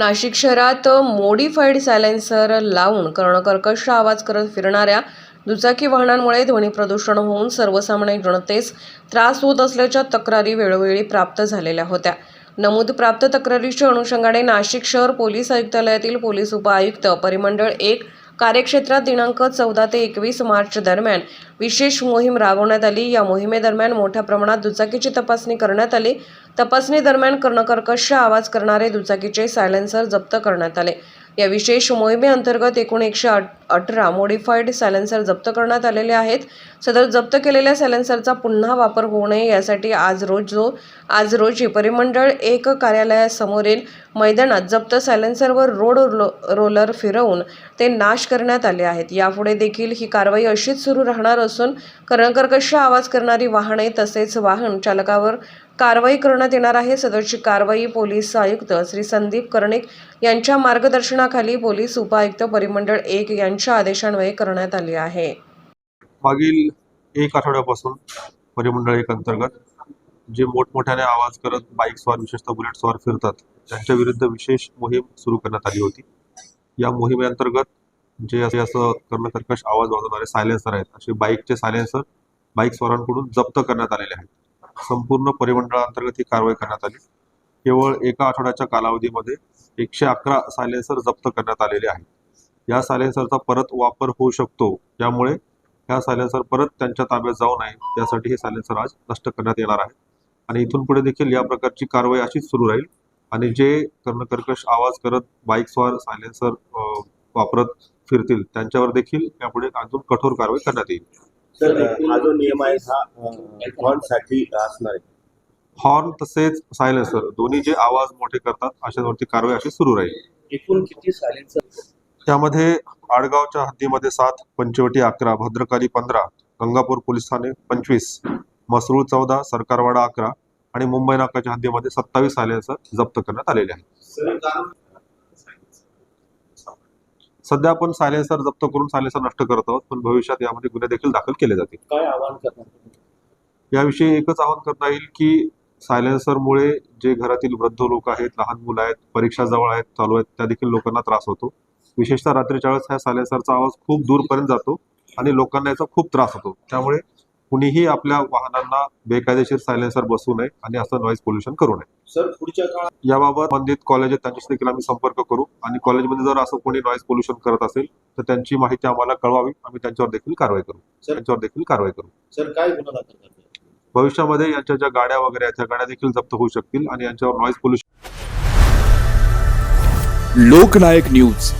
नाशिक शहरात मोडिफाईड सायलेन्सर लावून कर्णकर्कश आवाज करत फिरणाऱ्या दुचाकी वाहनांमुळे ध्वनी प्रदूषण होऊन सर्वसामान्य जनतेस त्रास होत असल्याच्या तक्रारी वेळोवेळी प्राप्त झालेल्या होत्या. नमूद प्राप्त तक्रारीच्या अनुषंगाने नाशिक शहर पोलीस आयुक्तालयातील पोलीस उपआयुक्त परिमंडळ एक कार्यक्षेत्रात दिनांक चौदा ते एकवीस मार्च दरम्यान विशेष मोहीम राबवण्यात आली. या मोहिमेदरम्यान मोठ्या प्रमाणात दुचाकीची तपासणी करण्यात आली. तपासणी दरम्यान कर्णकर्कश आवाज करणारे दुचाकीचे सायलेन्सर जप्त करण्यात आले. या विशेष मोहिमेअंतर्गत एकूण एकशे अठरा मोडिफाईड सायलेन्सर जप्त करण्यात आलेले आहेत. सदर जप्त केलेल्या सायलेन्सरचा पुन्हा वापर होऊ नये यासाठी आज रोज जो आज रोजी परिमंडळ एक कार्यालयासमोरील मैदानात जप्त सायलेन्सरवर रोड रो- रोलर फिरवून ते नाश करण्यात आले आहेत. यापुढे देखील ही कारवाई अशीच सुरू राहणार असून कर्णकर्कश आवाज करणारी वाहने तसेच वाहन चालकावर कारवाई करण्यात येणार आहे. सदरची कारवाई पोलीस आयुक्त श्री संदीप कर्णिक यांच्या मार्गदर्शनाखाली पोलीस उपायुक्त परिमंडळ एक यांच्या आदेशान्वये करण्यात आली आहे. मागील एक आठवड्यापासून परिमंडळ एक अंतर्गत जे मोठमोठ्याने आवाज करत बाईक स्वार विशेषतः बुलेट स्वार फिरतात त्यांच्या विरुद्ध विशेष मोहीम सुरू करण्यात आली होती. या मोहिमेअंतर्गत जे असे असं कर्मकर्कश आवाज वाजवणारे सायलेन्सर आहेत असे बाईकचे सायलेन्सर बाईक स्वारांकडून जप्त करण्यात आलेले आहेत. संपूर्ण परिमंडळाअंतर्गत ही कारवाई करण्यात आली. केवळ एका आठवड्याच्या कालावधीमध्ये एकशे अकरा सायलेन्सर जप्त करण्यात आलेले आहेत. या सायलेन्सरचा परत वापर होऊ शकतो त्यामुळे ह्या सायलेन्सर परत त्यांच्या ताब्यात जाऊ नये यासाठी हे सायलेन्सर आज नष्ट करण्यात येणार आहे. आणि इथून पुढे देखील या प्रकारची कारवाई अशीच सुरू राहील. आणि जे कर्णकर्कश आवाज करत बाईक स्वार सायलेन्सर वापरत फिरतील त्यांच्यावर देखील यापुढे अजून कठोर कारवाई करण्यात येईल. सर हा जो नियम आहे हा हॉर्नसाठी असणार आहे. हॉर्न तसेच सायलेन्सर दोन्ही जे आवाज मोठे करतात अशावरती कारवाई अशी सुरू राहील. एकूण किती सायलेन्सर त्यामध्ये आडगावच्या हद्दीमध्ये सात पंचवटी अकरा भद्रकाली पंधरा गंगापूर पोलीस ठाणे पंचवीस मसरूळ चौदा सरकारवाडा अकरा आणि मुंबई नाकाच्या हद्दीमध्ये सत्तावीस सायलेन्सर जप्त करण्यात आलेले आहेत. सध्या आपण सायलेन्सर जप्त करून सायलेन्सर नष्ट करत आहोत पण भविष्यात यामध्ये गुन्हे देखील दाखल केले जातील. काय आवाहन करणार? याविषयी एकच आवाहन करता येईल की सायलेन्सरमुळे जे घरातील वृद्ध लोक आहेत लहान मुलं आहेत परीक्षा जवळ आहेत चालू आहेत त्या देखील लोकांना त्रास होतो. विशेषतः रात्रीच्या वेळेस ह्या सायलेन्सरचा आवाज खूप दूरपर्यंत जातो आणि लोकांना याचा खूप त्रास होतो. त्यामुळे कुणीही आपल्या वाहनांना बेकायदेशीर सायलेन्सर बसवू नये आणि असं नॉईज पोल्युशन करू नये. सर पुढच्या काळात याबाबत संबंधित कॉलेज आहेत त्यांच्याशी देखील आम्ही संपर्क करू. आणि कॉलेजमध्ये जर असं कोणी नॉईज पोल्युशन करत असेल तर त्यांची माहिती आम्हाला कळवावी. आम्ही त्यांच्यावर देखील कारवाई करू. सर- त्यांच्यावर देखील कारवाई करू. सर काय गुन्हा दाखल भविष्यामध्ये यांच्या ज्या गाड्या वगैरे आहेत त्या गाड्या देखील जप्त होऊ शकतील आणि यांच्यावर नॉईज पोल्युशन लोकनायक न्यूज.